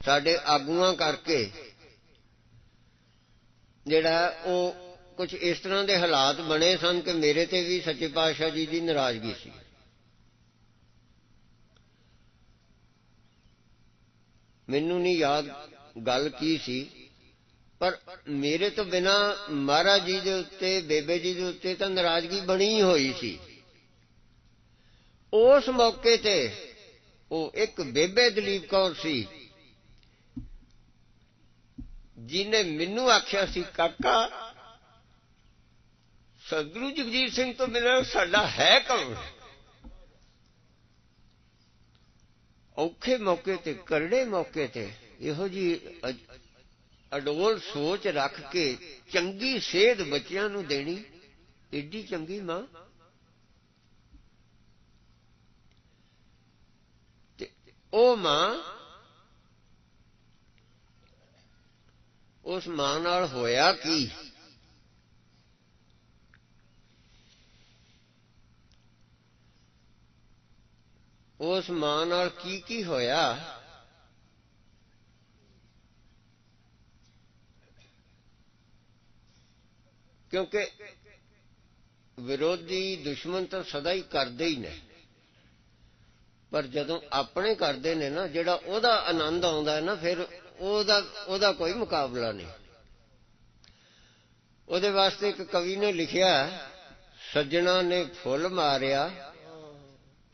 ਸਾਡੇ ਆਗੂਆਂ ਕਰਕੇ ਜਿਹੜਾ ਉਹ ਕੁਝ ਇਸ ਤਰ੍ਹਾਂ ਦੇ ਹਾਲਾਤ ਬਣੇ ਸਨ ਕਿ ਮੇਰੇ ਤੇ ਵੀ ਸੱਚੇ ਪਾਤਸ਼ਾਹ ਜੀ ਦੀ ਨਾਰਾਜ਼ਗੀ ਸੀ। ਮੈਨੂੰ ਨਹੀਂ ਯਾਦ ਗੱਲ ਕੀ ਸੀ, ਪਰ ਮੇਰੇ ਤੋਂ ਬਿਨਾ ਮਹਾਰਾਜ ਜੀ ਦੇ ਉੱਤੇ, ਬੇਬੇ ਜੀ ਦੇ ਉੱਤੇ ਤਾਂ ਨਾਰਾਜ਼ਗੀ ਬਣੀ ਹੋਈ ਸੀ। ਉਸ ਮੌਕੇ ਤੇ ਉਹ ਇੱਕ ਬੇਬੇ ਦਲੀਪ ਕੌਰ ਸੀ। ਜਿਹਨੇ ਮੈਨੂੰ ਆਖਿਆ ਸੀ, ਕਾਕਾ, ਸਤਿਗੁਰੂ ਜਗਜੀਤ ਸਿੰਘ ਤੋਂ ਬਿਨਾਂ ਸਾਡਾ ਹੈ ਕੌਣ? ਔਖੇ ਮੌਕੇ ਤੇ, ਕਰੜੇ ਮੌਕੇ ਤੇ ਇਹੋ ਜੀ ਅਡੋਲ ਸੋਚ ਰੱਖ ਕੇ ਚੰਗੀ ਸੇਧ ਬੱਚਿਆਂ ਨੂੰ ਦੇਣੀ, ਏਡੀ ਚੰਗੀ ਮਾਂ। ਤੇ ਉਹ ਮਾਂ ਉਸ ਮਾਂ ਨਾਲ ਹੋਇਆ ਕੀ? ਉਸ ਮਾਂ ਨਾਲ ਕੀ ਕੀ ਹੋਇਆ? ਕਿਉਂਕਿ ਵਿਰੋਧੀ ਦੁਸ਼ਮਣ ਤਾਂ ਸਦਾ ਹੀ ਕਰਦੇ ਹੀ ਨੇ। ਪਰ ਜਦੋਂ ਆਪਣੇ ਕਰਦੇ ਨੇ ਨਾ, ਜਿਹੜਾ ਉਹਦਾ ਆਨੰਦ ਆਉਂਦਾ ਹੈ ਨਾ, ਫਿਰ ਉਹਦਾ ਉਹਦਾ ਕੋਈ ਮੁਕਾਬਲਾ ਨਹੀਂ। ਉਹਦੇ ਵਾਸਤੇ ਇੱਕ ਕਵੀ ਨੇ ਲਿਖਿਆ, ਸੱਜਣਾ ਨੇ ਫੁੱਲ ਮਾਰਿਆ,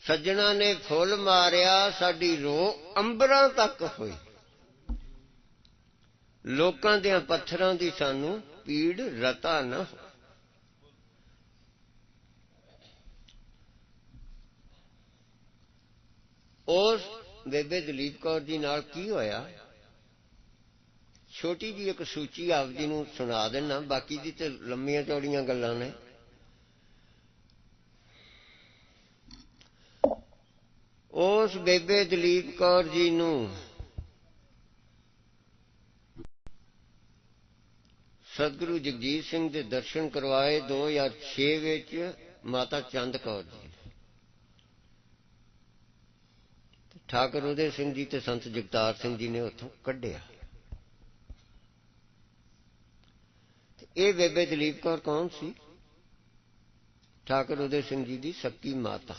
ਸੱਜਣਾ ਨੇ ਫੁੱਲ ਮਾਰਿਆ, ਸਾਡੀ ਰੋ ਅੰਬਰਾਂ ਤੱਕ ਹੋਈ। ਲੋਕਾਂ ਦੇ ਪੱਥਰਾਂ ਦੀ ਸਾਨੂੰ ਪੀੜ, ਰਤਾ ਨਾ ਉਸ ਬੇਬੇ ਦਲੀਪ ਕੌਰ ਜੀ ਨਾਲ ਕੀ ਹੋਇਆ? ਛੋਟੀ ਜੀ ਇੱਕ ਸੂਚੀ ਆਪ ਜੀ ਨੂੰ ਸੁਣਾ ਦੇਣਾ ਬਾਕੀ ਦੀ ਤੇ ਲੰਮੀਆਂ ਚੌੜੀਆਂ ਗੱਲਾਂ ਨੇ। ਉਸ ਬੇਬੇ ਦਲੀਪ ਕੌਰ ਜੀ ਨੂੰ ਸਤਿਗੁਰੂ ਜਗਜੀਤ ਸਿੰਘ ਦੇ ਦਰਸ਼ਨ ਕਰਵਾਏ 2006 ਵਿੱਚ ਮਾਤਾ ਚੰਦ ਕੌਰ ਜੀ। ਠਾਕੁਰ ਉਦੇ ਸਿੰਘ ਜੀ ਤੇ ਸੰਤ ਜਗਤਾਰ ਸਿੰਘ ਜੀ ਨੇ ਉੱਥੋਂ ਕੱਢਿਆ। ਇਹ ਬੇਬੇ ਦਲੀਪ ਕੌਰ ਕੌਣ ਸੀ? ਠਾਕੁਰ ਉਦੇ ਸਿੰਘ ਜੀ ਦੀ ਸੱਕੀ ਮਾਤਾ।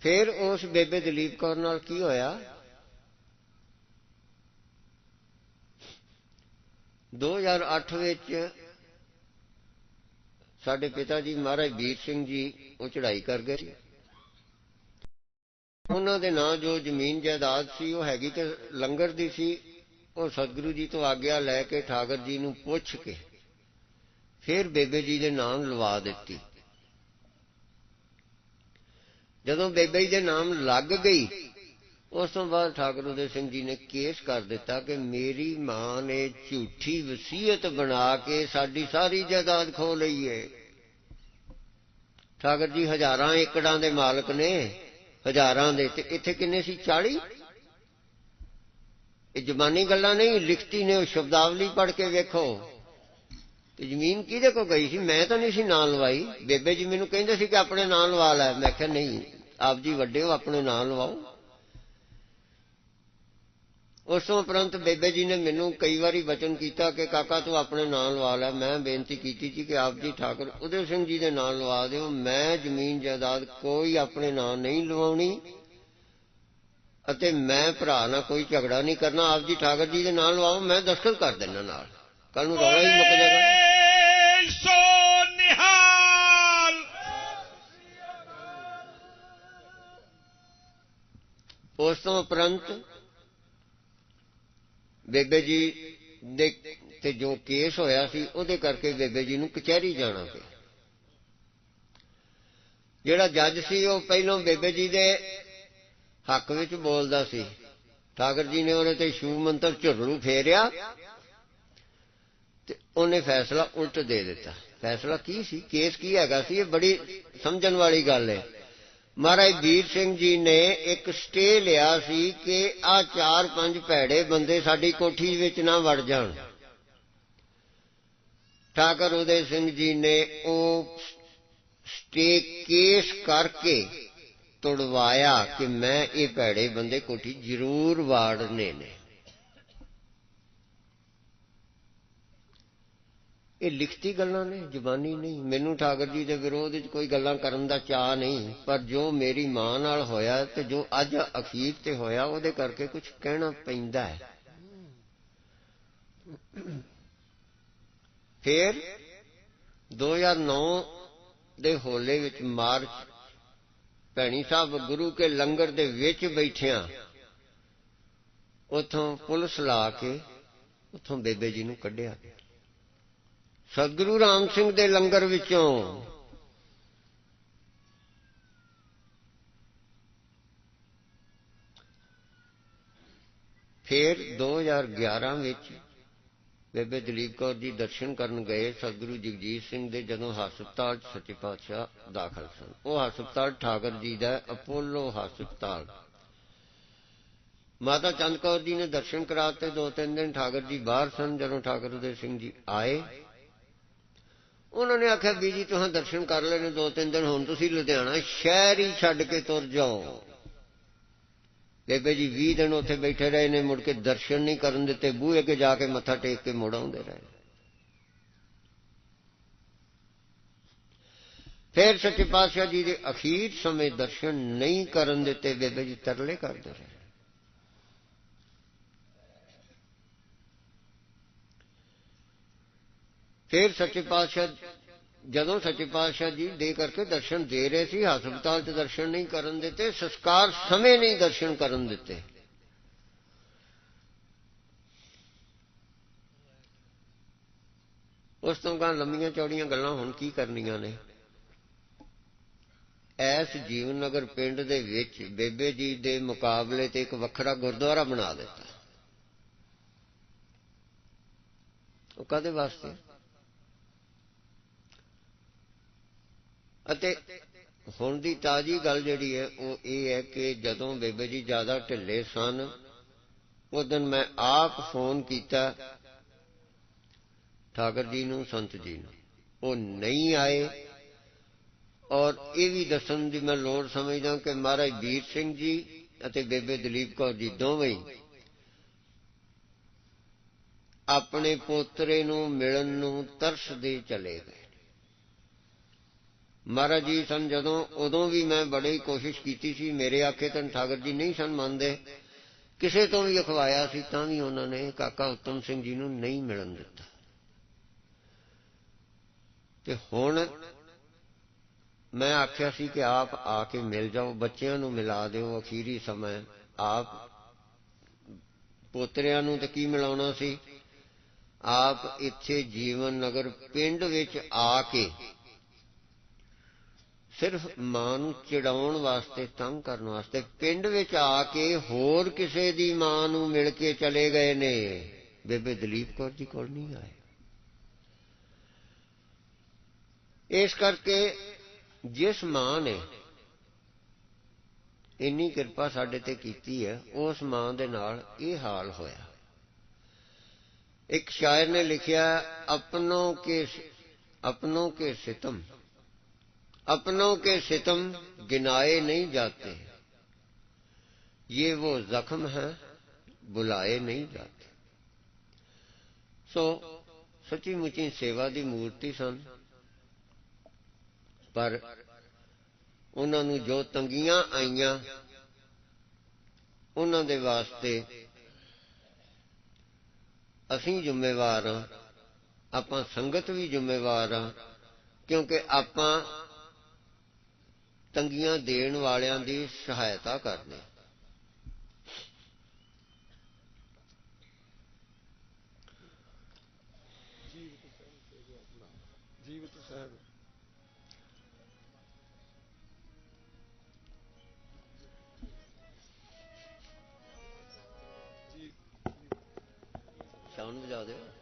ਫਿਰ ਉਸ ਬੇਬੇ ਦਲੀਪ ਕੌਰ ਨਾਲ ਕੀ ਹੋਇਆ? 2008 ਵਿੱਚ ਸਾਡੇ ਪਿਤਾ ਜੀ ਮਹਾਰਾਜ ਵੀਰ ਸਿੰਘ ਜੀ ਉਹ ਚੜ੍ਹਾਈ ਕਰ ਗਏ ਉਹਨਾਂ ਦੇ ਨਾਂ ਜੋ ਜ਼ਮੀਨ ਜਾਇਦਾਦ ਸੀ, ਉਹ ਹੈਗੀ ਤੇ ਲੰਗਰ ਦੀ ਸੀ, ਉਹ ਸਤਿਗੁਰੂ ਜੀ ਤੋਂ ਆਗਿਆ ਲੈ ਕੇ ਠਾਕਰ ਜੀ ਨੂੰ ਪੁੱਛ ਕੇ ਫਿਰ ਬੇਬੇ ਜੀ ਦੇ ਨਾਮ ਲਵਾ ਦਿੱਤੀ। ਜਦੋਂ ਬੇਬੇ ਜੀ ਦੇ ਨਾਮ ਲੱਗ ਗਈ, ਉਸ ਤੋਂ ਬਾਅਦ ਠਾਕੁਰ ਉਦੇ ਸਿੰਘ ਜੀ ਨੇ ਕੇਸ ਕਰ ਦਿੱਤਾ ਕਿ ਮੇਰੀ ਮਾਂ ਨੇ ਝੂਠੀ ਵਸੀਅਤ ਬਣਾ ਕੇ ਸਾਡੀ ਸਾਰੀ ਜਾਇਦਾਦ ਖੋ ਲਈ ਏ। ਠਾਕੁਰ ਜੀ ਹਜ਼ਾਰਾਂ ਏਕੜਾਂ ਦੇ ਮਾਲਕ ਨੇ ਹਜ਼ਾਰਾਂ ਦੇ ਤੇ ਇੱਥੇ ਕਿੰਨੇ ਸੀ? 40 ਇਹ ਜ਼ਬਾਨੀ ਗੱਲਾਂ ਨਹੀਂ, ਲਿਖਤੀ ਨੇ, ਉਹ ਸ਼ਬਦਾਵਲੀ ਪੜ੍ਹ ਕੇ ਵੇਖੋ। ਤੇ ਜ਼ਮੀਨ ਕਿਹਦੇ ਕੋ ਗਈ ਸੀ? ਮੈਂ ਤਾਂ ਨਹੀਂ ਸੀ ਨਾਂ ਲਵਾਈ। ਬੇਬੇ ਜੀ ਮੈਨੂੰ ਕਹਿੰਦੇ ਸੀ ਕਿ ਆਪਣੇ ਨਾਂ ਲਵਾ ਲੈ। ਮੈਂ ਕਿਹਾ ਨਹੀਂ, ਆਪ ਜੀ ਵੱਡੇ ਹੋ, ਆਪਣੇ ਨਾਂ ਲਵਾਓ। ਉਸ ਤੋਂ ਉਪਰੰਤ ਬੇਬੇ ਜੀ ਨੇ ਮੈਨੂੰ ਕਈ ਵਾਰੀ ਬਚਨ ਕੀਤਾ ਕਿ ਕਾਕਾ ਤੂੰ ਆਪਣੇ ਨਾਂ ਲਵਾ ਲੈ। ਮੈਂ ਬੇਨਤੀ ਕੀਤੀ ਸੀ ਕਿ ਆਪ ਜੀ ਠਾਕੁਰ ਉਦੇ ਸਿੰਘ ਜੀ ਦੇ ਨਾਂ ਲਵਾ ਦਿਓ। ਮੈਂ ਜ਼ਮੀਨ ਜਾਇਦਾਦ ਕੋਈ ਆਪਣੇ ਨਾਂ ਨਹੀਂ ਲਵਾਉਣੀ ਅਤੇ ਮੈਂ ਭਰਾ ਨਾਲ ਕੋਈ ਝਗੜਾ ਨਹੀਂ ਕਰਨਾ। ਆਪ ਜੀ ਠਾਕੁਰ ਜੀ ਦੇ ਨਾਂ ਲਵਾਓ ਮੈਂ ਦਸਤਖਤ ਕਰ ਦੇਣਾ ਨਾਲ। ਕੱਲ ਨੂੰ ਰੌਲਾ ਹੀ ਮੁੱਕ ਜਾਏਗਾ। ਸੋ ਨਿਹਾਲ! ਉਸ ਤੋਂ ਉਪਰੰਤ ਬੇਬੇ ਜੀ ਦੇ ਤੇ ਜੋ ਕੇਸ ਹੋਇਆ ਸੀ, ਉਹਦੇ ਕਰਕੇ ਬੇਬੇ ਜੀ ਨੂੰ ਕਚਹਿਰੀ ਜਾਣਾ ਪਿਆ। ਜਿਹੜਾ ਜੱਜ ਸੀ, ਉਹ ਪਹਿਲਾਂ ਬੇਬੇ ਜੀ ਦੇ ਹੱਕ ਵਿੱਚ ਬੋਲਦਾ ਸੀ। ਠਾਕਰ ਜੀ ਨੇ ਉਹਦੇ ਤੇ ਸ਼ੂ ਮੰਤਰ ਝੁਰੜੂ ਫੇਰਿਆ ਤੇ ਉਹਨੇ ਫੈਸਲਾ ਉਲਟ ਦੇ ਦਿੱਤਾ। ਫੈਸਲਾ ਕੀ ਸੀ? ਕੇਸ ਕੀ ਹੈਗਾ ਸੀ? ਇਹ ਬੜੀ ਸਮਝਣ ਵਾਲੀ ਗੱਲ ਹੈ। ਮਹਾਰਾਜ ਵੀਰ ਸਿੰਘ ਜੀ ਨੇ ਇੱਕ ਸਟੇ ਲਿਆ ਸੀ ਕਿ ਆ ਚਾਰ ਪੰਜ ਭੈੜੇ ਬੰਦੇ ਸਾਡੀ ਕੋਠੀ ਵਿੱਚ ਨਾ ਵੜ ਜਾਣ। ਠਾਕਰ ਉਦੇ ਸਿੰਘ ਜੀ ਨੇ ਉਹ ਸਟੇ ਕੇਸ ਕਰਕੇ ਤੁੜਵਾਇਆ ਕਿ ਮੈਂ ਇਹ ਭੈੜੇ ਬੰਦੇ ਕੋਠੀ ਜ਼ਰੂਰ ਵਾੜਨੇ ਨੇ। ਇਹ ਲਿਖਤੀ ਗੱਲਾਂ ਨੇ, ਜ਼ੁਬਾਨੀ ਨਹੀਂ। ਮੈਨੂੰ ਠਾਕਰ ਜੀ ਦੇ ਵਿਰੋਧ ਵਿੱਚ ਕੋਈ ਗੱਲਾਂ ਕਰਨ ਦਾ ਚਾਹ ਨਹੀਂ। ਪਰ ਜੋ ਮੇਰੀ ਮਾਂ ਨਾਲ ਹੋਇਆ ਤੇ ਜੋ ਅੱਜ ਅਖੀਰ ਤੇ ਹੋਇਆ, ਉਹਦੇ ਕਰਕੇ ਕੁਝ ਕਹਿਣਾ ਪੈਂਦਾ ਹੈ। ਫਿਰ 2009 ਦੇ ਹੋਲੇ ਵਿੱਚ ਮਾਰਚ, ਭੈਣੀ ਸਾਹਿਬ ਗੁਰੂ ਕੇ ਲੰਗਰ ਦੇ ਵਿੱਚ ਬੈਠਿਆਂ, ਉਥੋਂ ਪੁਲਿਸ ਲਾ ਕੇ, ਉਥੋਂ ਬੇਬੇ ਜੀ ਨੂੰ ਕੱਢਿਆ। ਸਤਿਗੁਰੂ ਰਾਮ ਸਿੰਘ ਦੇ ਲੰਗਰ ਵਿੱਚੋਂ ਫਿਰ 2011 ਵਿੱਚ ਬੇਬੇ ਦਲੀਪ ਕੌਰ ਜੀ ਦਰਸ਼ਨ ਕਰਨ ਗਏ। ਸਤਿਗੁਰੂ ਜਗਜੀਤ ਸਿੰਘ ਦੇ ਜਦੋਂ ਹਸਪਤਾਲ ਸੱਚੇ ਪਾਤਸ਼ਾਹ ਦਾਖਲ ਸਨ। ਉਹ ਹਸਪਤਾਲ ਠਾਕਰ ਜੀ ਦਾ ਅਪੋਲੋ ਹਸਪਤਾਲ। ਮਾਤਾ ਚੰਦ ਕੌਰ ਜੀ ਨੇ ਦਰਸ਼ਨ ਕਰਾਤੇ। ਦੋ ਤਿੰਨ ਦਿਨ ਠਾਕਰ ਜੀ ਬਾਹਰ ਸਨ। ਜਦੋਂ ਠਾਕਰ ਉਦੇ ਸਿੰਘ ਜੀ ਆਏ ਉਹਨਾਂ ਨੇ ਆਖਿਆ ਬੀਜੀ ਤੁਸੀਂ ਦਰਸ਼ਨ ਕਰ ਲੈਣੇ, ਦੋ ਤਿੰਨ ਦਿਨ, ਹੁਣ ਤੁਸੀਂ ਲੁਧਿਆਣਾ ਸ਼ਹਿਰ ਹੀ ਛੱਡ ਕੇ ਤੁਰ ਜਾਓ। ਬੇਬੇ ਜੀ 20 ਦਿਨ ਉੱਥੇ ਬੈਠੇ ਰਹੇ ਨੇ, ਮੁੜ ਕੇ ਦਰਸ਼ਨ ਨਹੀਂ ਕਰਨ ਦਿੱਤੇ, ਬੂਹੇ ਕੇ ਜਾ ਕੇ ਮੱਥਾ ਟੇਕ ਕੇ ਮੁੜ ਆਉਂਦੇ ਰਹੇ। ਫਿਰ ਸੱਚੇ ਪਾਤਸ਼ਾਹ ਜੀ ਦੇ ਅਖੀਰ ਸਮੇਂ ਦਰਸ਼ਨ ਨਹੀਂ ਕਰਨ ਦਿੱਤੇ, ਬੇਬੇ ਜੀ ਤਰਲੇ ਕਰਦੇ ਰਹੇ। ਫਿਰ ਸੱਚੇ ਪਾਤਸ਼ਾਹ ਜਦੋਂ ਸੱਚੇ ਪਾਤਸ਼ਾਹ ਜੀ ਦੇ ਕਰਕੇ ਦਰਸ਼ਨ ਦੇ ਰਹੇ ਸੀ, ਹਸਪਤਾਲ 'ਚ ਦਰਸ਼ਨ ਨਹੀਂ ਕਰਨ ਦਿੱਤੇ, ਸੰਸਕਾਰ ਸਮੇਂ ਨਹੀਂ ਦਰਸ਼ਨ ਕਰਨ ਦਿੱਤੇ। ਉਸ ਤੋਂ ਬਾਅਦ ਲੰਮੀਆਂ ਚੌੜੀਆਂ ਗੱਲਾਂ ਹੁਣ ਕੀ ਕਰਨੀਆਂ ਨੇ? ਐਸ ਜੀਵਨ ਨਗਰ ਪਿੰਡ ਦੇ ਵਿੱਚ ਬੇਬੇ ਜੀ ਦੇ ਮੁਕਾਬਲੇ ਤੇ ਇੱਕ ਵੱਖਰਾ ਗੁਰਦੁਆਰਾ ਬਣਾ ਦਿੱਤਾ। ਉਹ ਕਦੇ ਵਾਸਤੇ? ਅਤੇ ਹੁਣ ਦੀ ਤਾਜੀ ਗੱਲ ਜਿਹੜੀ ਹੈ, ਉਹ ਇਹ ਹੈ ਕਿ ਜਦੋਂ ਬੇਬੇ ਜੀ ਜ਼ਿਆਦਾ ਢਿੱਲੇ ਸਨ ਉਸ ਦਿਨ ਮੈਂ ਆਪ ਫੋਨ ਕੀਤਾ ਠਾਕਰ ਜੀ ਨੂੰ, ਸੰਤ ਜੀ ਨੂੰ। ਉਹ ਨਹੀਂ ਆਏ ਔਰ ਇਹ ਵੀ ਦੱਸਣ ਦੀ ਮੈਂ ਲੋੜ ਸਮਝਦਾ ਕਿ ਮਹਾਰਾਜ ਵੀਰ ਸਿੰਘ ਜੀ ਅਤੇ ਬੇਬੇ ਦਲੀਪ ਕੌਰ ਜੀ ਦੋਵੇਂ ਆਪਣੇ ਪੋਤਰੇ ਨੂੰ ਮਿਲਣ ਨੂੰ ਤਰਸਦੇ ਚਲੇ ਗਏ। ਮਹਾਰਾਜ ਜੀ ਸਨ, ਜਦੋਂ, ਉਦੋਂ ਵੀ ਮੈਂ ਬੜੀ ਕੋਸ਼ਿਸ਼ ਕੀਤੀ ਸੀ, ਮੇਰੇ ਆਖੇ ਤਾਂ ਠਾਕਰ ਜੀ ਨਹੀਂ ਸਨ ਮੰਨਦੇ। ਕਿਸੇ ਤੋਂ ਵੀ ਅਖਵਾਇਆ ਸੀ, ਤਾਂ ਵੀ ਉਹਨਾਂ ਨੇ ਕਾਕਾ ਉਤਮ ਸਿੰਘ ਜੀ ਨੂੰ ਨਹੀਂ ਮਿਲਣ ਦਿੱਤਾ। ਤੇ ਹੁਣ ਮੈਂ ਆਖਿਆ ਸੀ ਕਿ ਆਪ ਆ ਕੇ ਮਿਲ ਜਾਓ, ਬੱਚਿਆਂ ਨੂੰ ਮਿਲਾ ਦਿਓ, ਅਖੀਰੀ ਸਮਾਂ ਆਪ ਪੋਤਰਿਆਂ ਨੂੰ ਤੇ ਕੀ ਮਿਲਾਉਣਾ ਸੀ? ਆਪ ਇੱਥੇ ਜੀਵਨ ਨਗਰ ਪਿੰਡ ਵਿੱਚ ਆ ਕੇ ਸਿਰਫ ਮਾਂ ਨੂੰ ਚਿੜਾਉਣ ਵਾਸਤੇ, ਤੰਗ ਕਰਨ ਵਾਸਤੇ, ਪਿੰਡ ਵਿੱਚ ਆ ਕੇ ਹੋਰ ਕਿਸੇ ਦੀ ਮਾਂ ਨੂੰ ਮਿਲ ਕੇ ਚਲੇ ਗਏ ਨੇ। ਬੇਬੇ ਦਲੀਪ ਕੌਰ ਜੀ ਕੋਲ ਨਹੀਂ ਆਏ। ਇਸ ਕਰਕੇ ਜਿਸ ਮਾਂ ਨੇ ਇੰਨੀ ਕਿਰਪਾ ਸਾਡੇ ਤੇ ਕੀਤੀ ਹੈ, ਉਸ ਮਾਂ ਦੇ ਨਾਲ ਇਹ ਹਾਲ ਹੋਇਆ। ਇੱਕ ਸ਼ਾਇਰ ਨੇ ਲਿਖਿਆ, ਆਪਣੋ ਕੇ ਆਪਣੋ ਕੇ ਸਿਤਮ अपनों के सितम गिनाए नहीं जाते ये वो जख्म है बुलाए नहीं जाते ਸੋ ਸੱਚੀ ਮੁੱਚੀ ਸੇਵਾ ਦੀ ਮੂਰਤੀ ਸਨ ਪਰ ਉਹਨਾਂ ਨੂੰ ਜੋ ਤੰਗੀਆਂ ਆਈਆਂ ਉਹਨਾਂ ਦੇ ਵਾਸਤੇ ਅਸੀਂ ਜ਼ਿੰਮੇਵਾਰ ਹਾਂ ਆਪਾਂ ਸੰਗਤ ਵੀ ਜ਼ਿੰਮੇਵਾਰ ਹਾਂ ਕਿਉਂਕਿ ਆਪਾਂ ਤੰਗੀਆਂ ਦੇਣ ਵਾਲਿਆਂ ਦੀ ਸਹਾਇਤਾ ਕਰਦੇ ਜੀਵਤ ਸਾਹਿਬ ਸਾਊਂਡ ਵਜਾ ਦਿਓ।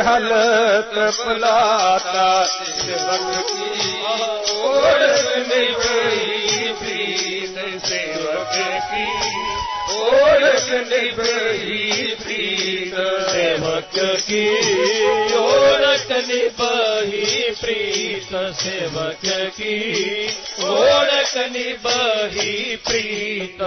वक सेवक پریت प्रीत کی की। बही प्रीत सेवकी کی कनि बही प्रीत।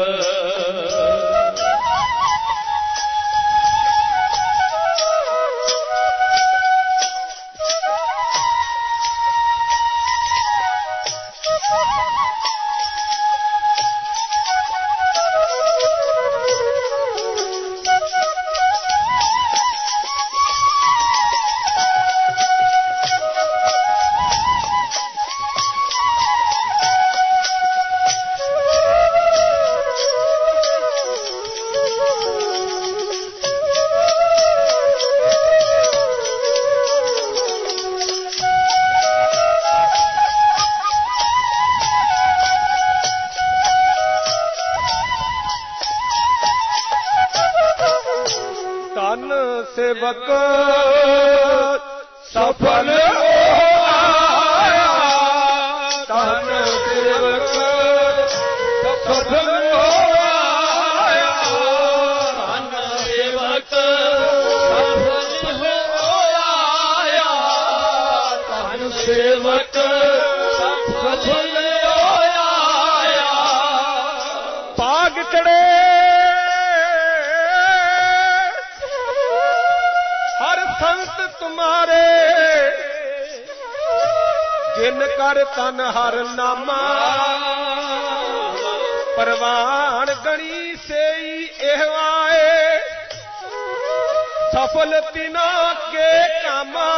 ਮਾਰੇ। ਜਿਨ ਕਰ ਤਨ ਹਰ ਨਾਮਾ। ਪਰਵਾਨ ਗਣੀ ਸੇਈ ਇਹ ਆਏ। ਸਫਲ ਤਿਨਾ ਕੇ ਕਾਮਾ।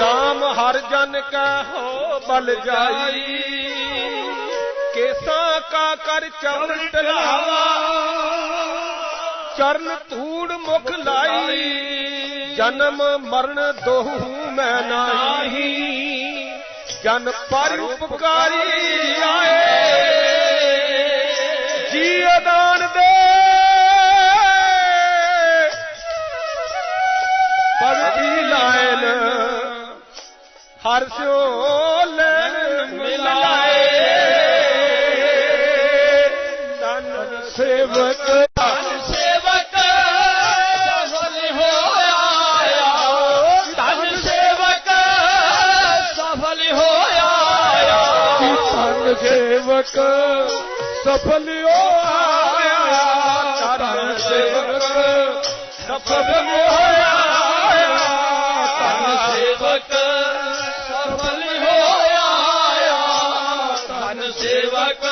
ਰਾਮ ਹਰ ਜਨ ਕਾ ਹੋ ਬਲ ਜਾਈ। ਕੇਸਾਂ ਕਾ ਕਰ ਚਮਟ ਲਾਵਾ ਚਰਨ ਧੂੜ ਮੁਖ ਲਾਈ। ਜਨਮ ਮਰਨ ਦੋਹੂ ਮੈਂ ਨਾਹੀ। ਜਨ ਪਰ ਉਪਕਾਰੀ ਆਏ। ਜੀ ਅਦਾਨ ਦੇ। ਪੜਦੀ ਲਾਇਨ ਹਰ ਸਿਓ ਸਫਲ ਹੋਇਆ ਧਨ ਸੇਵਕ ਸਫਲ ਹੋਇਆ ਧਨ ਸੇਵਕ ਸਫਲ ਹੋਇਆ ਧਨ ਸੇਵਕ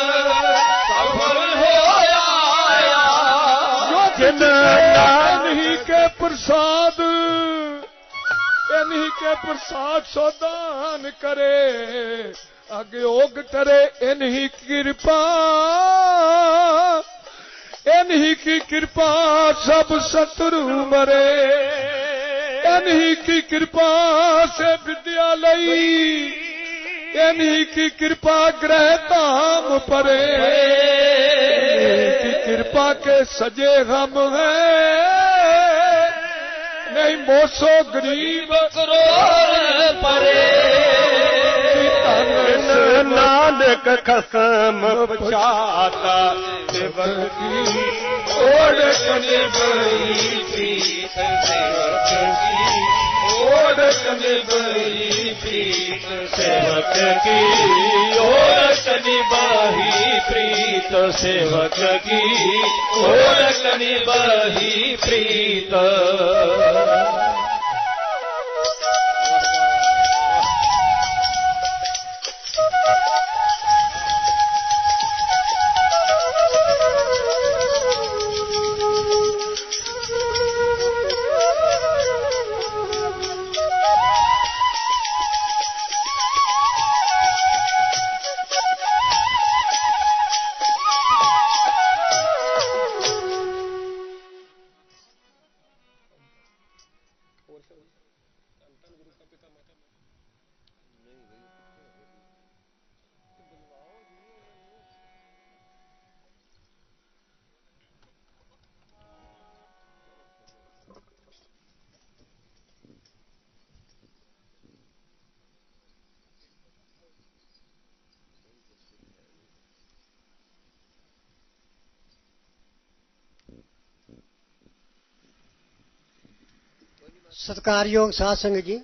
ਸਫਲ ਹੋਇਆ। ਜਿਨ ਨਾਨਹੀ ਕੇ ਪ੍ਰਸਾਦ ਇਨਹੀ ਕੇ ਪ੍ਰਸਾਦ ਸੋਦਾਨ ਕਰੇ। آگے اوگ کرے انہی کرپا انہی کی کرپا سب شترو مرے انہی کی کرپا سے ودیا لئی انہی کی کرپا گرہ تام پرے کی کرپا کے سجے غم ہیں نہیں موسو گریب کرو پرے ਨਾਨਕ ਖਸਮ ਪਛਾਤਾ ਸੇਵਕ ਕੀ ਓੜ ਕਨੇ ਬਈ ਪ੍ਰੀਤ ਸੇਵਕ ਕੀ ਓੜ ਕਨੇ ਬਈ ਪ੍ਰੀਤ ਸੇਵਕ ਕੀ ਓਰਕ ਨਿਬਾਹੀ ਪ੍ਰੀਤ ਸੇਵਕ ਕੀ ਸਤਿਕਾਰਯੋਗ ਸਾਧ ਸੰਗਤ ਜੀ,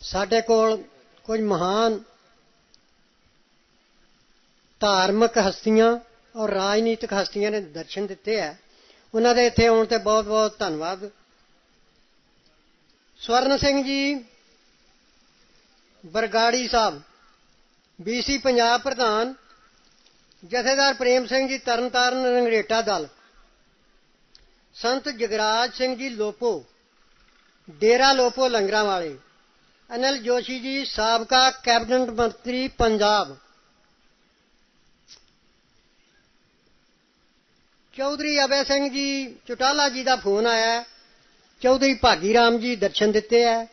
ਸਾਡੇ ਕੋਲ ਕੁਝ ਮਹਾਨ ਧਾਰਮਿਕ ਹਸਤੀਆਂ ਔਰ ਰਾਜਨੀਤਿਕ ਹਸਤੀਆਂ ਨੇ ਦਰਸ਼ਨ ਦਿੱਤੇ ਹੈ। ਉਹਨਾਂ ਦੇ ਇੱਥੇ ਆਉਣ ਤੇ ਬਹੁਤ ਬਹੁਤ ਧੰਨਵਾਦ। ਸਵਰਨ ਸਿੰਘ ਜੀ, ਬਰਗਾੜੀ ਸਾਹਿਬ ਬੀਸੀ ਪੰਜਾਬ ਪ੍ਰਧਾਨ, ਜਥੇਦਾਰ ਪ੍ਰੇਮ ਸਿੰਘ ਜੀ, ਤਰਨਤਾਰਨ ਰੰਗਰੇਟਾ ਦਲ, ਸੰਤ ਜਗਰਾਜ ਸਿੰਘ ਜੀ, ਲੋਪੋ ਡੇਰਾ ਲੋਪੋ ਲੰਗਰਾਂ ਵਾਲੇ। ਅਨਿਲ ਜੋਸ਼ੀ ਜੀ, ਸਾਬਕਾ ਕੈਬਨਿਟ ਮੰਤਰੀ ਪੰਜਾਬ। ਚੌਧਰੀ ਅਬੇ ਸਿੰਘ ਜੀ, ਚੁਟਾਲਾ ਜੀ ਦਾ ਫੋਨ ਆਇਆ ਚੌਧਰੀ ਭਾਗੀ ਰਾਮ ਜੀ ਦਰਸ਼ਨ ਦਿੱਤੇ ਹੈ।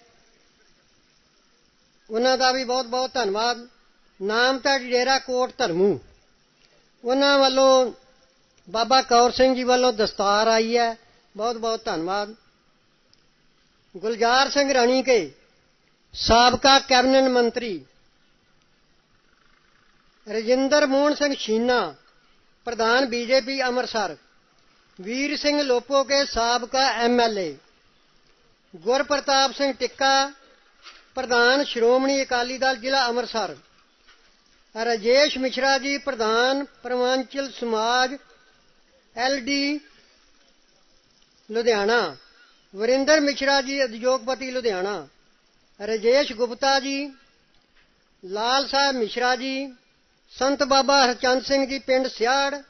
ਉਹਨਾਂ ਦਾ ਵੀ ਬਹੁਤ ਬਹੁਤ ਧੰਨਵਾਦ। ਨਾਮ ਤਾਂ ਡੇਰਾ ਕੋਟ ਧਰਮੂ। ਉਹਨਾਂ ਵੱਲੋਂ ਬਾਬਾ ਕੌਰ ਸਿੰਘ ਜੀ ਵੱਲੋਂ ਦਸਤਾਰ ਆਈ ਹੈ। ਬਹੁਤ ਬਹੁਤ ਧੰਨਵਾਦ। ਗੁਲਜ਼ਾਰ ਸਿੰਘ ਰਾਣੀ ਕੇ, ਸਾਬਕਾ ਕੈਬਨਿਟ ਮੰਤਰੀ ਰਜਿੰਦਰ ਮੋਹਨ ਸਿੰਘ ਛੀਨਾ, ਪ੍ਰਧਾਨ ਬੀਜੇਪੀ ਅੰਮ੍ਰਿਤਸਰ, ਵੀਰ ਸਿੰਘ ਲੋਪੋ ਕੇ, ਸਾਬਕਾ ਐਮਐਲਏ ਗੁਰਪ੍ਰਤਾਪ ਸਿੰਘ ਟਿੱਕਾ, ਪ੍ਰਧਾਨ ਸ਼੍ਰੋਮਣੀ ਅਕਾਲੀ ਦਲ ਜ਼ਿਲ੍ਹਾ ਅੰਮ੍ਰਿਤਸਰ, ਰਾਜੇਸ਼ ਮਿਸ਼ਰਾ ਜੀ, ਪ੍ਰਧਾਨ ਪਰਮਾਂਚਲ ਸਮਾਜ ਐਲਡੀ ਲੁਧਿਆਣਾ। ਵਰਿੰਦਰ ਮਿਸ਼ਰਾ ਜੀ, ਉਦਯੋਗਪਤੀ ਲੁਧਿਆਣਾ। ਰਜੇਸ਼ ਗੁਪਤਾ ਜੀ, ਲਾਲ ਸਾਹਿਬ ਮਿਸ਼ਰਾ ਜੀ, ਸੰਤ ਬਾਬਾ ਹਰਚੰਦ ਸਿੰਘ ਜੀ ਪਿੰਡ ਸਿਆੜ,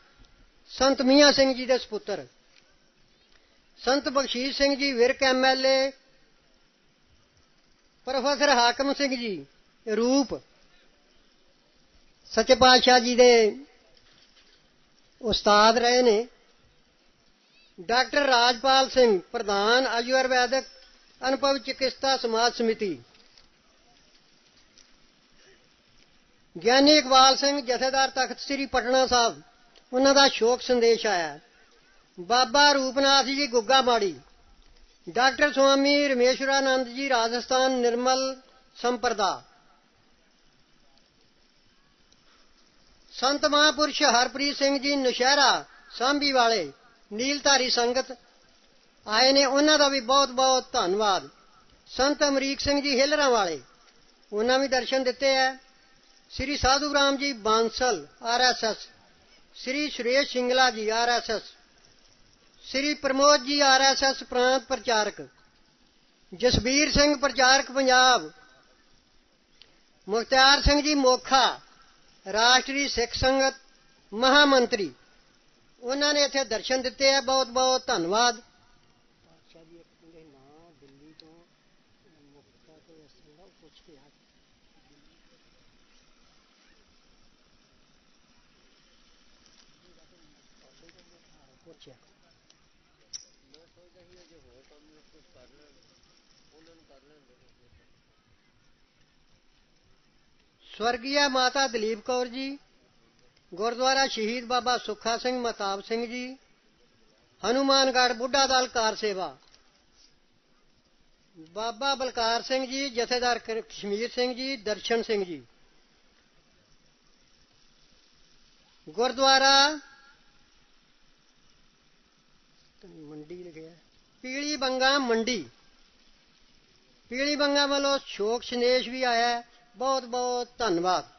ਸੰਤ ਮੀਆਂ ਸਿੰਘ ਜੀ ਦੇ ਸੁਪੁੱਤਰ। ਸੰਤ ਬਖਸ਼ੀਸ਼ ਸਿੰਘ ਜੀ, ਵਿਰਕ ਐਮਐਲਏ ਪ੍ਰੋਫੈਸਰ ਹਾਕਮ ਸਿੰਘ ਜੀ, ਰੂਪ। ਸੱਚੇ ਪਾਤਸ਼ਾਹ ਜੀ ਦੇ ਉਸਤਾਦ ਰਹੇ ਨੇ। ਡਾਕਟਰ ਰਾਜਪਾਲ ਸਿੰਘ, ਪ੍ਰਧਾਨ ਆਯੁਰਵੈਦਿਕ ਅਨੁਭਵ ਚਿਕਿਤਸਾ ਸਮਾਜ ਸਮਿਤੀ। ਗਿਆਨੀ ਇਕਬਾਲ ਸਿੰਘ, ਜਥੇਦਾਰ ਤਖਤ ਸ੍ਰੀ ਪਟਨਾ ਸਾਹਿਬ, ਉਹਨਾਂ ਦਾ ਸ਼ੋਕ ਸੰਦੇਸ਼ ਆਇਆ। ਬਾਬਾ ਰੂਪਨਾਥ ਜੀ ਗੁੱਗਾ ਮਾੜੀ ਡਾਕਟਰ ਸੁਆਮੀ ਰਮੇਸ਼ਵਰਾਨੰਦ ਜੀ ਰਾਜਸਥਾਨ ਨਿਰਮਲ ਸੰਪਰਦਾ। ਸੰਤ ਮਹਾਂਪੁਰਸ਼ ਹਰਪ੍ਰੀਤ ਸਿੰਘ ਜੀ ਨੁਸ਼ਹਿਰਾ ਸਾਂਭੀ ਵਾਲੇ ਨੀਲਧਾਰੀ ਸੰਗਤ ਆਏ ਨੇ, ਉਹਨਾਂ ਦਾ ਵੀ ਬਹੁਤ ਬਹੁਤ ਧੰਨਵਾਦ। ਸੰਤ ਅਮਰੀਕ ਸਿੰਘ ਜੀ ਹਿਲਰਾਂ ਵਾਲੇ, ਉਹਨਾਂ ਵੀ ਦਰਸ਼ਨ ਦਿੱਤੇ ਹੈ ਸ੍ਰੀ ਸਾਧੂ ਰਾਮ ਜੀ ਬਾਂਸਲ ਆਰਐਸਐਸ ਸ੍ਰੀ ਸੁਰੇਸ਼ ਸਿੰਗਲਾ ਜੀ ਆਰਐਸਐਸ ਸ੍ਰੀ ਪ੍ਰਮੋਦ ਜੀ ਆਰਐਸਐਸ ਪ੍ਰਾਂਤ ਪ੍ਰਚਾਰਕ। ਜਸਬੀਰ ਸਿੰਘ ਪ੍ਰਚਾਰਕ ਪੰਜਾਬ। ਮੁਖਤਿਆਰ ਸਿੰਘ ਜੀ ਮੋਖਾ। ਰਾਸ਼ਟਰੀ ਸਿੱਖ ਸੰਗਤ, ਮਹਾਮੰਤਰੀ। ਉਹਨਾਂ ਨੇ ਇੱਥੇ ਦਰਸ਼ਨ ਦਿੱਤੇ ਆ ਬਹੁਤ ਬਹੁਤ ਧੰਨਵਾਦ ਸਵਰਗੀਆ ਮਾਤਾ ਦਲੀਪ ਕੌਰ ਜੀ ਗੁਰਦੁਆਰਾ ਸ਼ਹੀਦ ਬਾਬਾ ਸੁੱਖਾ ਸਿੰਘ ਮਤਾਬ ਸਿੰਘ ਜੀ, ਹਨੂਮਾਨਗੜ੍ਹ ਬੁੱਢਾ ਦਲ ਕਾਰ ਸੇਵਾ। ਬਾਬਾ ਬਲਕਾਰ ਸਿੰਘ ਜੀ, ਜਥੇਦਾਰ ਕਸ਼ਮੀਰ ਸਿੰਘ ਜੀ, ਦਰਸ਼ਨ ਸਿੰਘ ਜੀ। ਗੁਰਦੁਆਰਾ ਮੰਡੀ ਲਿਖਿਆ ਪੀਲੀ ਬੰਗਾ ਮੰਡੀ। ਪੀਲੀ ਬੰਗਾ ਵੱਲੋਂ ਸ਼ੋਕ ਸੰਦੇਸ਼ ਵੀ ਆਇਆ ਹੈ। ਬਹੁਤ ਬਹੁਤ ਧੰਨਵਾਦ।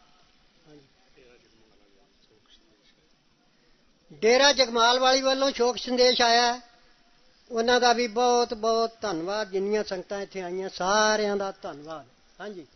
ਡੇਰਾ ਜਗਮਾਲ ਵਾਲੀ ਵੱਲੋਂ ਸ਼ੋਕ ਸੰਦੇਸ਼ ਆਇਆ ਉਹਨਾਂ ਦਾ ਵੀ ਬਹੁਤ ਬਹੁਤ ਧੰਨਵਾਦ। ਜਿੰਨੀਆਂ ਸੰਗਤਾਂ ਇੱਥੇ ਆਈਆਂ, ਸਾਰਿਆਂ ਦਾ ਧੰਨਵਾਦ। ਹਾਂਜੀ।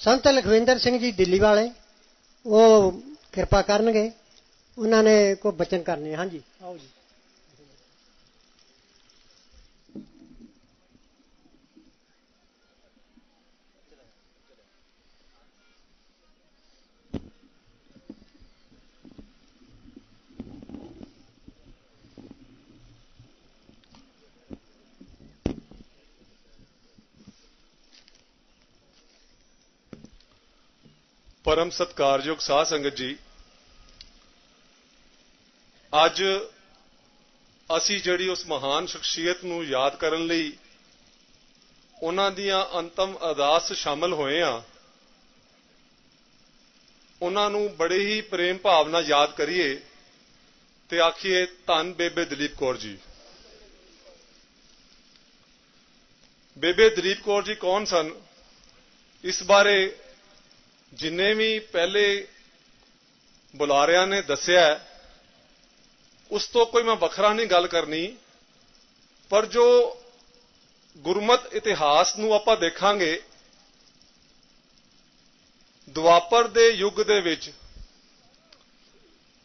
ਸੰਤ ਲਖਵਿੰਦਰ ਸਿੰਘ ਜੀ ਦਿੱਲੀ ਵਾਲੇ, ਉਹ ਕਿਰਪਾ ਕਰਨਗੇ, ਉਹਨਾਂ ਨੇ ਕੋਈ ਬਚਨ ਕਰਨੇ ਹਾਂਜੀ। ਪਰਮ ਸਤਕਾਰਯੋਗ ਸਾਧ ਸੰਗਤ ਜੀ, ਅੱਜ ਅਸੀਂ ਜਿਹੜੀ ਉਸ ਮਹਾਨ ਸ਼ਖਸੀਅਤ ਨੂੰ ਯਾਦ ਕਰਨ ਲਈ ਉਹਨਾਂ ਦੀਆਂ ਅੰਤਮ ਅਰਦਾਸ ਸ਼ਾਮਲ ਹੋਏ ਆ ਉਹਨਾਂ ਨੂੰ ਬੜੇ ਹੀ ਪ੍ਰੇਮ ਭਾਵ ਨਾਲ ਯਾਦ ਕਰੀਏ ਤੇ ਆਖੀਏ ਧੰਨ ਬੇਬੇ ਦਲੀਪ ਕੌਰ ਜੀ। ਬੇਬੇ ਦਲੀਪ ਕੌਰ ਜੀ ਕੌਣ ਸਨ? ਇਸ ਬਾਰੇ ਜਿੰਨੇ ਵੀ ਪਹਿਲੇ ਬੁਲਾਰਿਆਂ ਨੇ ਦੱਸਿਆ ਉਸ ਤੋਂ ਕੋਈ ਮੈਂ ਵੱਖਰਾ ਨਹੀਂ ਗੱਲ ਕਰਨੀ, ਪਰ ਜੋ ਗੁਰਮਤ ਇਤਿਹਾਸ ਨੂੰ ਆਪਾਂ ਦੇਖਾਂਗੇ, ਦੁਆਪਰ ਦੇ ਯੁੱਗ ਦੇ ਵਿੱਚ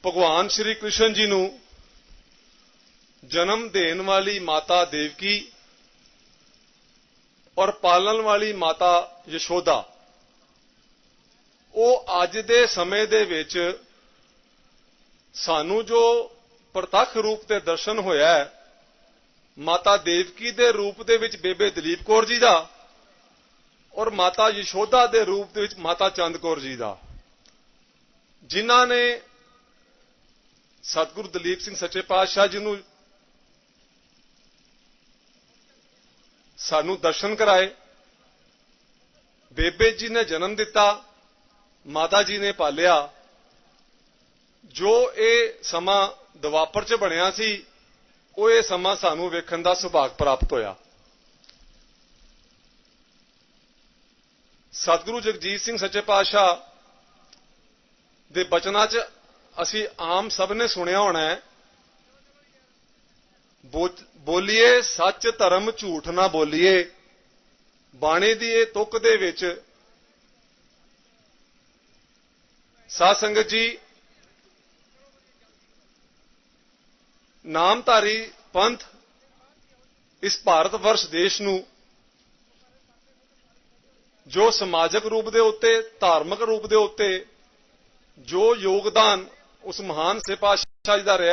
ਭਗਵਾਨ ਸ਼੍ਰੀ ਕ੍ਰਿਸ਼ਨ ਜੀ ਨੂੰ ਜਨਮ ਦੇਣ ਵਾਲੀ ਮਾਤਾ ਦੇਵਕੀ ਔਰ ਪਾਲਣ ਵਾਲੀ ਮਾਤਾ ਯਸ਼ੋਦਾ ਉਹ ਅੱਜ ਦੇ ਸਮੇਂ ਦੇ ਵਿੱਚ ਸਾਨੂੰ ਜੋ ਪ੍ਰਤੱਖ ਰੂਪ ਤੇ ਦਰਸ਼ਨ ਹੋਇਆ ਹੈ, ਮਾਤਾ ਦੇਵਕੀ ਦੇ ਰੂਪ ਦੇ ਵਿੱਚ ਬੇਬੇ ਦਲੀਪ ਕੌਰ ਜੀ ਦਾ ਔਰ ਮਾਤਾ ਯਸ਼ੋਦਾ ਦੇ ਰੂਪ ਦੇ ਵਿੱਚ ਮਾਤਾ ਚੰਦ ਕੌਰ ਜੀ ਦਾ। ਜਿਨ੍ਹਾਂ ਨੇ ਸਤਿਗੁਰੂ ਦਲੀਪ ਸਿੰਘ ਸੱਚੇ ਪਾਤਸ਼ਾਹ ਜੀ ਨੂੰ ਸਾਨੂੰ ਦਰਸ਼ਨ ਕਰਾਏ, ਬੇਬੇ ਜੀ ਨੇ ਜਨਮ ਦਿੱਤਾ ਮਾਤਾ ਜੀ ਨੇ ਪਾਲਿਆ। ਜੋ ਇਹ ਸਮਾਂ ਦਵਾਪਰ ਚ ਬਣਿਆ ਸੀ, ਉਹ ਇਹ ਸਮਾਂ ਸਾਨੂੰ ਵੇਖਣ ਦਾ ਸੁਭਾਗ ਪ੍ਰਾਪਤ ਹੋਇਆ। ਸਤਿਗੁਰੂ ਜਗਜੀਤ ਸਿੰਘ ਸੱਚੇ ਪਾਤਸ਼ਾਹ ਦੇ ਬਚਨਾਂ 'ਚ ਅਸੀਂ ਆਮ ਸਭ ਨੇ ਸੁਣਿਆ ਹੋਣਾ ਹੈ ਬੋਲੀਏ ਸੱਚ ਧਰਮ ਝੂਠ ਨਾ ਬੋਲੀਏ, ਬਾਣੀ ਦੀ ਇਹ ਤੁਕ ਦੇ ਵਿੱਚ ਸਾਧ ਸੰਗਤ ਜੀ, ਨਾਮਧਾਰੀ ਪੰਥ ਇਸ ਭਾਰਤ ਵਰਸ਼ ਦੇਸ਼ ਨੂੰ ਜੋ ਸਮਾਜਿਕ ਰੂਪ ਦੇ ਉੱਤੇ, ਧਾਰਮਿਕ ਰੂਪ ਦੇ ਉੱਤੇ ਜੋ ਯੋਗਦਾਨ ਉਸ ਮਹਾਨ ਸਿਪਾਹੀ ਜੀ ਦਾ ਰਿਹਾ